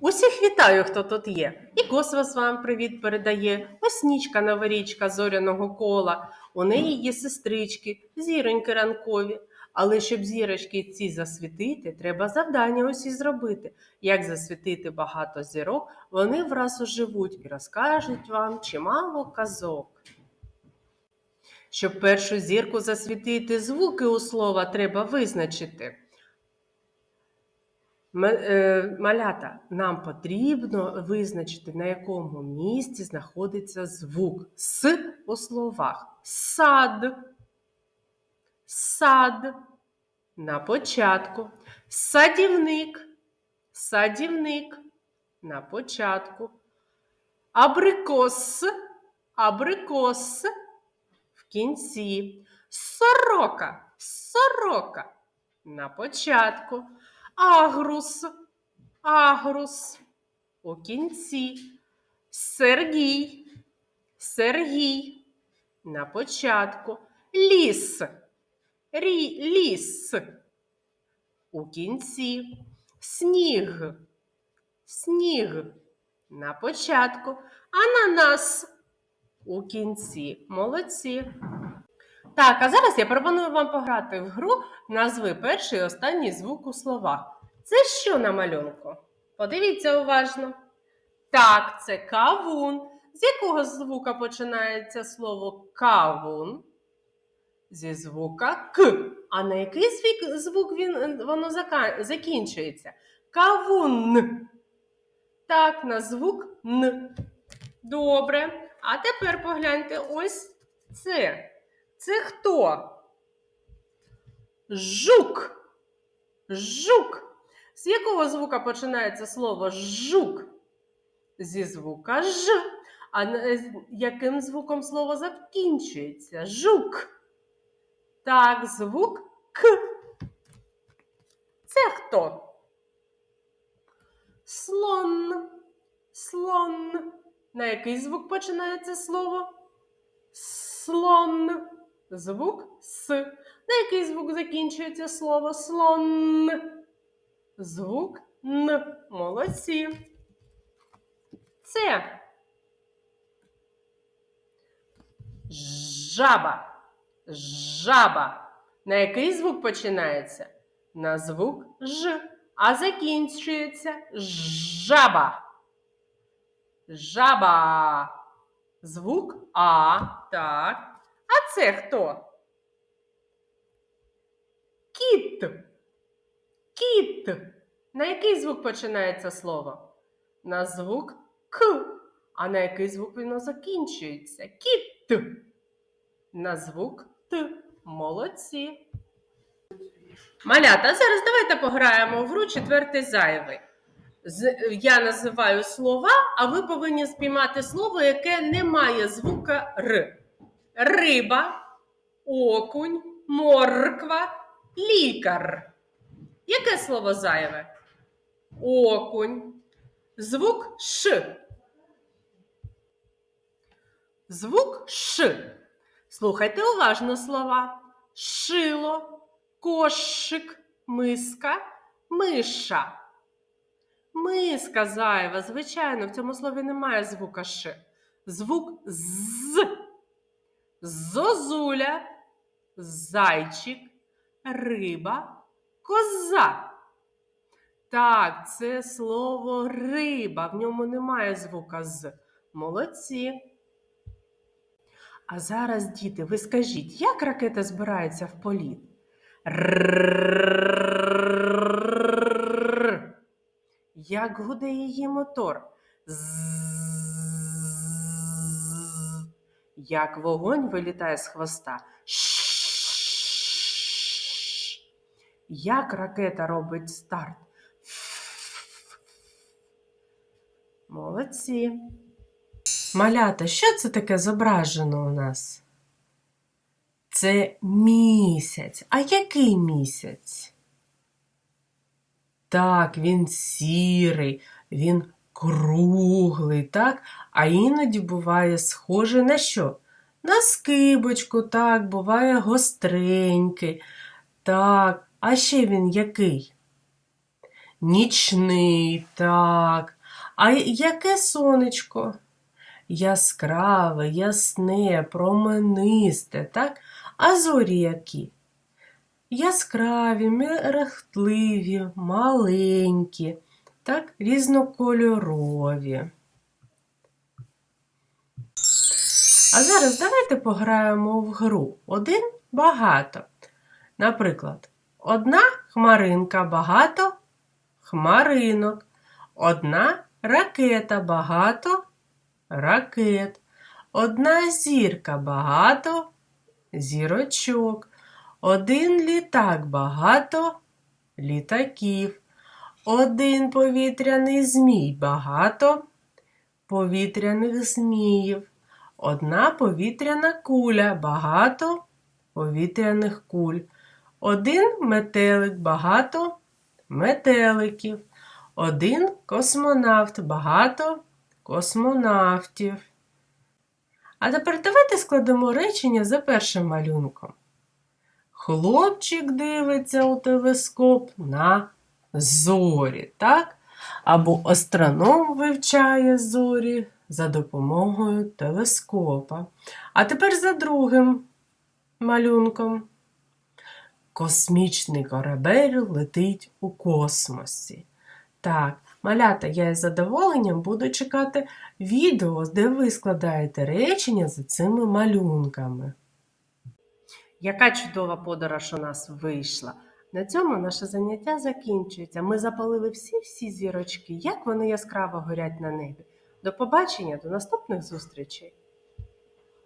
Усіх вітаю, хто тут є, і космос вам привіт передає. Оснічка новорічка зоряного кола. У неї є сестрички, зіроньки ранкові. Але щоб зірочки ці засвітити, треба завдання усі зробити. Як засвітити багато зірок, вони враз оживуть і розкажуть вам чимало казок. Щоб першу зірку засвітити, звуки у слова треба визначити. Е, малята, нам потрібно визначити, на якому місці знаходиться звук С у словах. Сад, сад на початку, садівник, садівник на початку, абрикос, абрикос в кінці, сорока, сорока на початку. Агрус, агрус. У кінці. Сергій, Сергій. На початку. Ліс. Рі, ліс. У кінці. Сніг. Сніг. На початку. Ананас. У кінці. Молодці. Так, а зараз я пропоную вам пограти в гру назви перший і останній звук у словах. Це що на малюнку? Подивіться уважно. Так, це кавун. З якого звука починається слово кавун? Зі звука К. А на який звук він, воно закінчується? Кавун. Так, на звук Н. Добре. А тепер погляньте ось це. Це хто? Жук. Жук. З якого звука починається слово жук? Зі звука ж. А яким звуком слово закінчується? Жук. Так, звук К. Це хто? Слон. Слон. На який звук починається слово? Слон звук С. На який звук закінчується слово слон? Звук Н. Молодці. Це жаба. Жаба. На який звук починається? На звук Ж. А закінчується жаба. Жаба. Звук А. Так. А це хто? Кіт. Кіт. На який звук починається слово? На звук К. А на який звук воно закінчується? Кіт. На звук Т. Молодці. Малята, зараз давайте пограємо в гру четвертий зайвий. Я називаю слова, а ви повинні спіймати слово, яке не має звука Р риба, окунь, морква, лікар. Яке слово зайве? Окунь. Звук Ш. Звук Ш. Слухайте уважно слова. Шило, кошик, миска, миша. Миска зайва. Звичайно, в цьому слові немає звука Ш. Звук з зозуля, зайчик, риба, коза. Так, це слово риба, в ньому немає звука з. Молодці. А зараз, діти, ви скажіть, як ракета збирається в політ? Як гуде її мотор? З. Як вогонь вилітає з хвоста. Як ракета робить старт. Молодці. Малята, що це таке зображено у нас? Це місяць. А який місяць? Так, він сірий, він круглий, так? А іноді буває схожий на що? На скибочку, так, буває гостренький. Так, а ще він який? Нічний, так. А яке сонечко? Яскраве, ясне, променисте, так? А зорі які? Яскраві, мерехтливі, маленькі, так, різнокольорові. А зараз давайте пограємо в гру. Один багато. Наприклад, одна хмаринка багато хмаринок. Одна ракета багато ракет. Одна зірка багато зірочок. Один літак багато літаків. Один повітряний змій багато повітряних зміїв. Одна повітряна куля багато повітряних куль. Один метелик багато метеликів. Один космонавт багато космонавтів. А тепер давайте складемо речення за першим малюнком. Хлопчик дивиться у телескоп на зорі, так? Або астроном вивчає зорі за допомогою телескопа. А тепер за другим малюнком. Космічний корабель летить у космосі. Так, малята, я із задоволенням буду чекати відео, де ви складаєте речення за цими малюнками. Яка чудова подорож у нас вийшла. На цьому наше заняття закінчується. Ми запалили всі-всі зірочки, як вони яскраво горять на небі. До побачення, до наступних зустрічей!